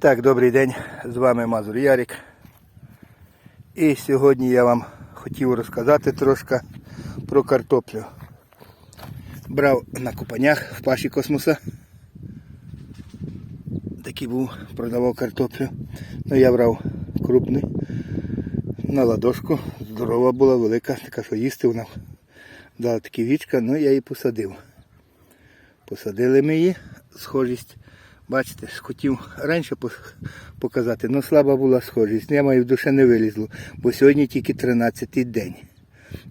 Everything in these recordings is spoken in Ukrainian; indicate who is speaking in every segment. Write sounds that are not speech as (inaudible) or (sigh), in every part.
Speaker 1: Так, добрий день, з вами Мазур Ярик. І сьогодні я вам хотів розказати трошки про картоплю. Брав на купанях в паші космоса. Такий був, продавав картоплю. Ну я брав крупний на ладошку. Здорова була, велика, така, що їсти вона дала такі вічка, ну я її посадив. Посадили ми її, схожість. Бачите, хотів раніше показати, але слаба була схожість. Я маю в душе не вилізло, бо сьогодні тільки 13-й день.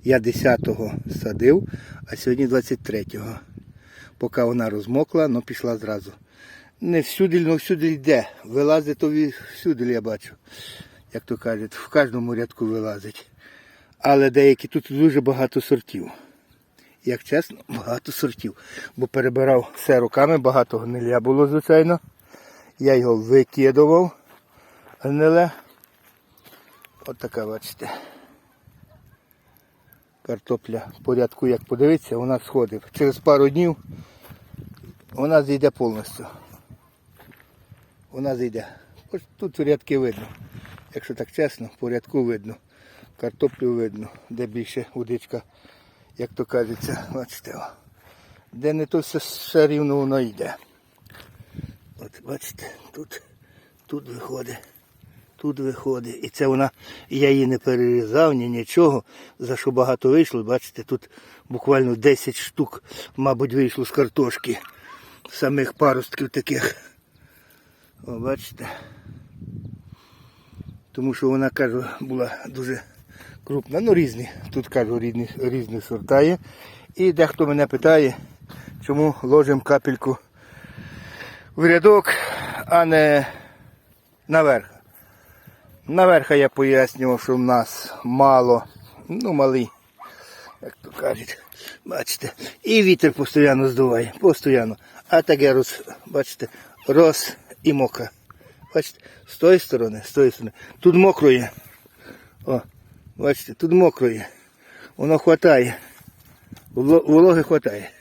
Speaker 1: Я 10-го садив, а сьогодні 23-го. Поки вона розмокла, але пішла зразу. Не всюди, але всюди йде. Вилазить, то всюди я бачу. Як то кажуть, в кожному рядку вилазить. Але деякі тут дуже багато сортів як чесно, багато сортів. Бо перебирав все руками, багато гниля було, звичайно. Я його викидував. Гниле. От така, бачите. Картопля порядку, як подивитися, вона сходить. Через пару днів вона зійде повністю. Вона зійде. Ось тут рядки видно. Якщо так чесно, порядку видно. Картоплю видно, де більше водичка як то кажеться, (laughs) бачите, де не то все, все рівно воно йде. От бачите, тут, тут виходить, тут виходить. І це вона, я її не перерізав, ні нічого, за що багато вийшло. Бачите, тут буквально 10 штук, мабуть, вийшло з картошки. Самих паростків таких. О, бачите. Тому що вона, кажу, була дуже крупна. Ну, різні. Тут кажу, різні, різні сорта є. І дехто мене питає, чому ложимо капельку в рядок, а не наверх. Наверх я пояснював, що в нас мало, ну малий, як то кажуть. Бачите, і вітер постійно здуває, постійно. А таке роз, бачите, роз і мокра. Бачите, з тої сторони, з тої сторони. Тут мокро є. О, бачите, тут мокро є. Воно хватає. Вологи хватає.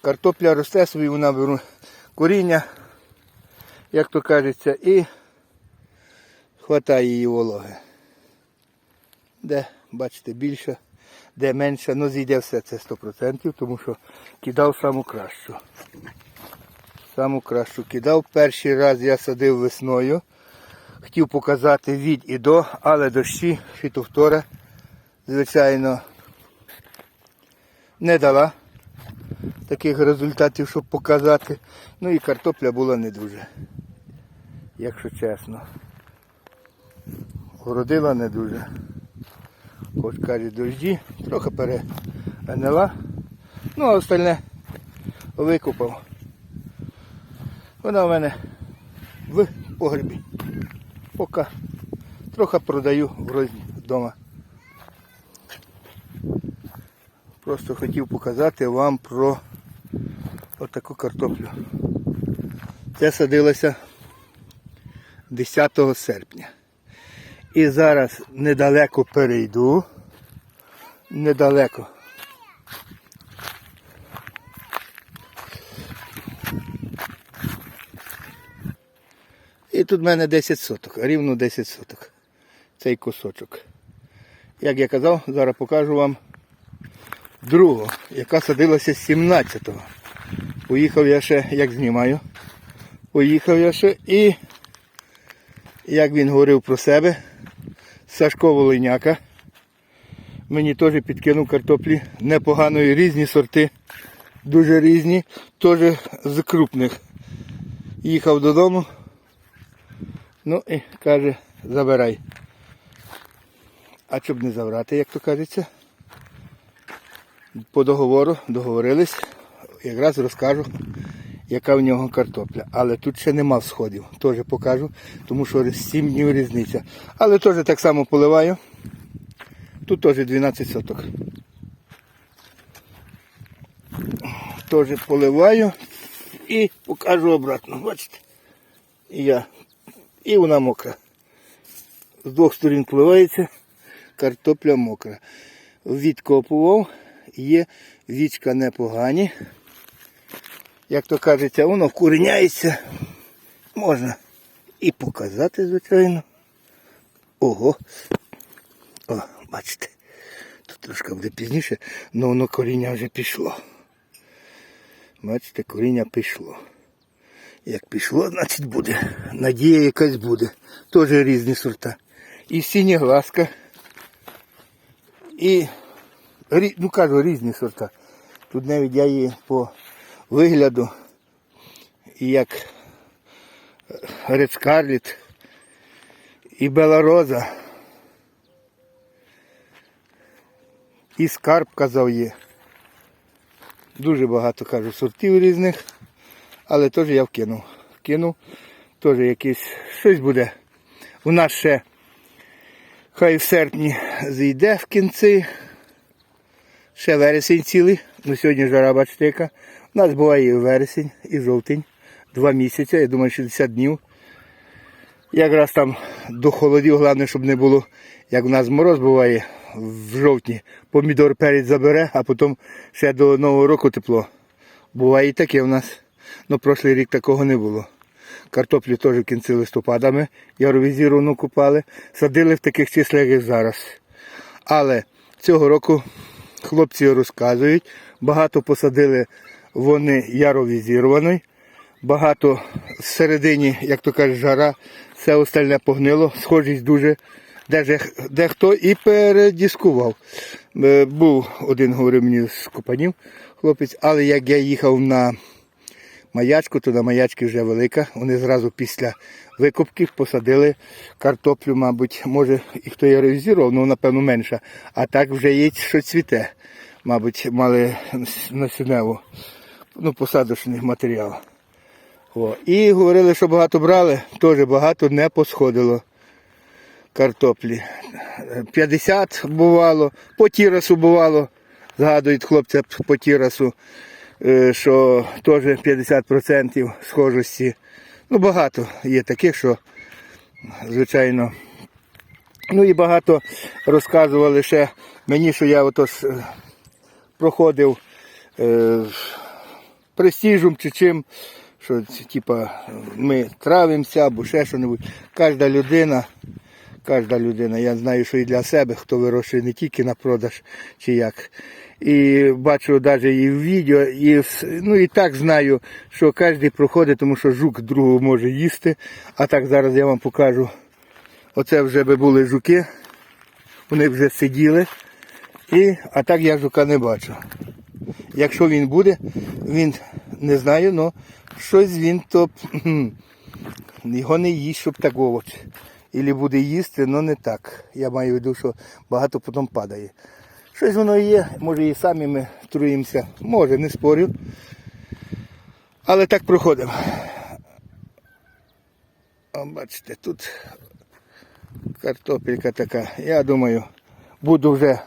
Speaker 1: Картопля росте собі, вона беру коріння, як то кажеться, і хватає її вологи. Де, бачите, більше, де менше, ну зійде все це 100%, тому що кидав саму кращу. Саму кращу кидав. Перший раз я садив весною. Хотів показати від і до, але дощі, фітофтора, звичайно, не дала таких результатів, щоб показати. Ну і картопля була не дуже, якщо чесно. Городила не дуже. Хоч каже дощі, трохи перегнила. Ну а остальне викупав. Вона в мене в погребі. Поки трохи продаю в вдома. Просто хотів показати вам про отаку картоплю. Це садилося 10 серпня. І зараз недалеко перейду. Недалеко. Тут в мене 10 соток, рівно 10 соток. Цей кусочок. Як я казав, зараз покажу вам другу, яка садилася з 17-го. Поїхав я ще, як знімаю. Поїхав я ще і, як він говорив про себе, Сашко Волиняка. Мені теж підкинув картоплі непоганої, різні сорти, дуже різні, теж з крупних. Їхав додому, Ну і каже, забирай. А щоб не забрати, як то кажеться, по договору договорились, якраз розкажу, яка в нього картопля. Але тут ще нема всходів, теж покажу, тому що 7 днів різниця. Але теж так само поливаю. Тут теж 12 соток. Теж поливаю і покажу обратно. Бачите? І я і вона мокра. З двох сторін пливається, картопля мокра. Відкопував, є вічка непогані. Як то кажеться, воно вкореняється, можна і показати, звичайно. Ого. О, бачите. Тут трошки буде пізніше, але воно коріння вже пішло. Бачите, коріння пішло. Як пішло, значить буде. Надія якась буде. Теж різні сорта. І синя глазка. І ну кажу, різні сорта. Тут навіть я її по вигляду, і як Red Scarlet, і Бела Роза, і скарб казав є. Дуже багато кажу сортів різних, але теж я вкинув. Вкинув, теж якийсь щось буде. У нас ще хай в серпні зійде в кінці. Ще вересень цілий. Ну сьогодні жара бачите яка. У нас буває і вересень, і жовтень. Два місяці, я думаю, 60 днів. Якраз там до холодів, головне, щоб не було, як у нас мороз буває в жовтні. Помідор перець забере, а потім ще до Нового року тепло. Буває і таке в нас. Ну, прошлий рік такого не було. Картоплю теж в кінці листопада ми яровізіровану купали. Садили в таких числах, як зараз. Але цього року хлопці розказують, багато посадили вони яровізірованої, багато всередині, як то кажуть, жара, все остальне погнило, схожість дуже. Дехто і передіскував. Е, Був один, говорив мені з Копанів хлопець, але як я їхав на маячку, то на маячки вже велика. Вони зразу після викупки посадили картоплю, мабуть, може і хто я реалізував, ну напевно менша. А так вже є, що цвіте. Мабуть, мали насінневу, ну, посадочний матеріал. О. І говорили, що багато брали, теж багато не посходило картоплі. 50 бувало, по тірасу бувало, згадують хлопця по тірасу, що теж 50% схожості. Ну, багато є таких, що, звичайно. Ну і багато розказували ще мені, що я отож е, проходив е, престижем чи чим, що типа, ми травимося або ще що-небудь. Кожна людина, кожна людина, я знаю, що і для себе, хто вирощує не тільки на продаж чи як. І бачу навіть і в відео, і ну і так знаю, що кожен проходить, тому що жук другого може їсти. А так зараз я вам покажу. Оце вже би були жуки, вони вже сиділи. І, а так я жука не бачу. Якщо він буде, він не знаю, але щось він то (clears throat) його не їсть, щоб так овоч. Ілі буде їсти, але не так. Я маю в виду, що багато потім падає. Щось воно є, може і самі ми труїмося. Може, не спорю. Але так проходимо. О, бачите, тут картопелька така. Я думаю, буду вже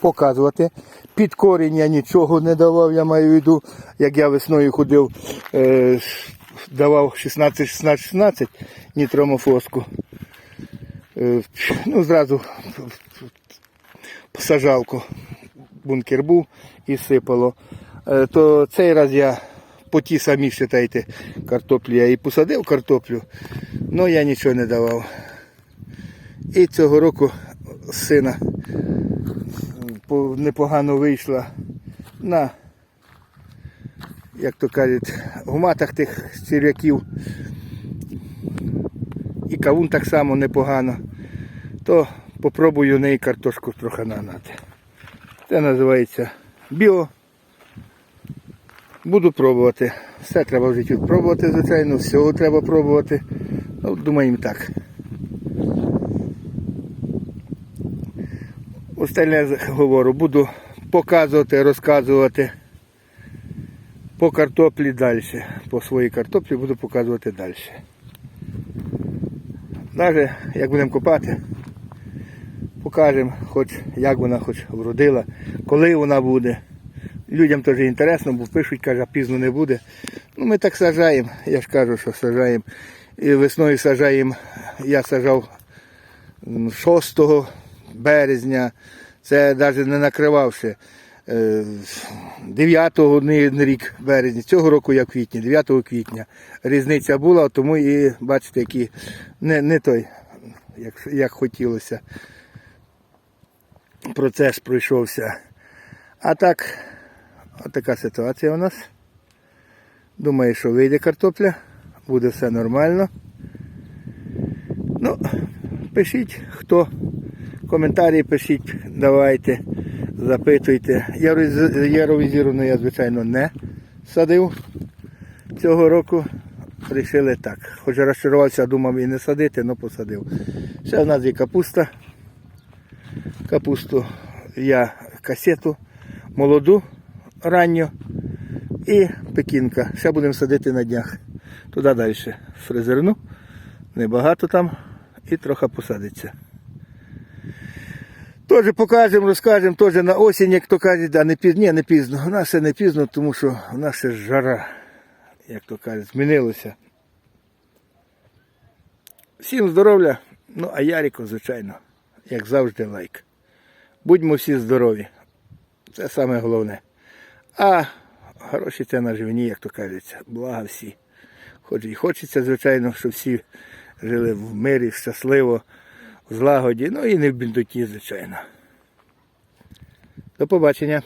Speaker 1: показувати. Під корінь я нічого не давав, я маю в виду, як я весною ходив, е, давав 16-16-16 нітромофоску. Е, ну, зразу сажалку бункер був і сипало. Е, то цей раз я по ті самі считайте, картоплі я і посадив картоплю, але я нічого не давав. І цього року сина непогано вийшла на, як то кажуть, гуматах тих черв'яків. І кавун так само непогано. То попробую неї картошку трохи нагнати. Це називається біо. Буду пробувати. Все треба в житті пробувати, звичайно, всього треба пробувати. Ну, думаємо так. Остальне говорю, буду показувати, розказувати по картоплі далі. По своїй картоплі буду показувати далі. Навіть як будемо копати, покажемо, хоч як вона хоч вродила, коли вона буде. Людям теж інтересно, бо пишуть, каже, пізно не буде. Ну ми так сажаємо, я ж кажу, що сажаємо. І весною сажаємо, я сажав 6 березня, це навіть не накривавши. е, 9-го не, не рік березня, цього року я в квітні, 9 квітня. Різниця була, тому і бачите, які не, не той, як, як хотілося. Процес пройшовся. А так, така ситуація у нас. Думаю, що вийде картопля, буде все нормально. Ну, пишіть, хто коментарі пишіть, давайте, запитуйте. Яровізірну я, звичайно, не садив цього року. Рішили так. Хоч розчарувався, думав і не садити, але посадив. Ще в нас є капуста. Капусту я касету, молоду ранню і пекінка. Ще будемо садити на днях. Туди далі фрезерну. Небагато там і трохи посадиться. Теж покажемо, розкажемо, теж на осінь, як то кажуть, да, не пізно, ні, не пізно. У нас ще не пізно, тому що у нас ще жара, як то кажуть, змінилося. Всім здоров'я, ну а Ярику, звичайно, як завжди, лайк. Будьмо всі здорові. Це саме головне. А гроші це на живні, як то кажеться. Блага всі. Хоч і хочеться, звичайно, щоб всі жили в мирі, щасливо, в злагоді, ну і не в біндуті, звичайно. До побачення.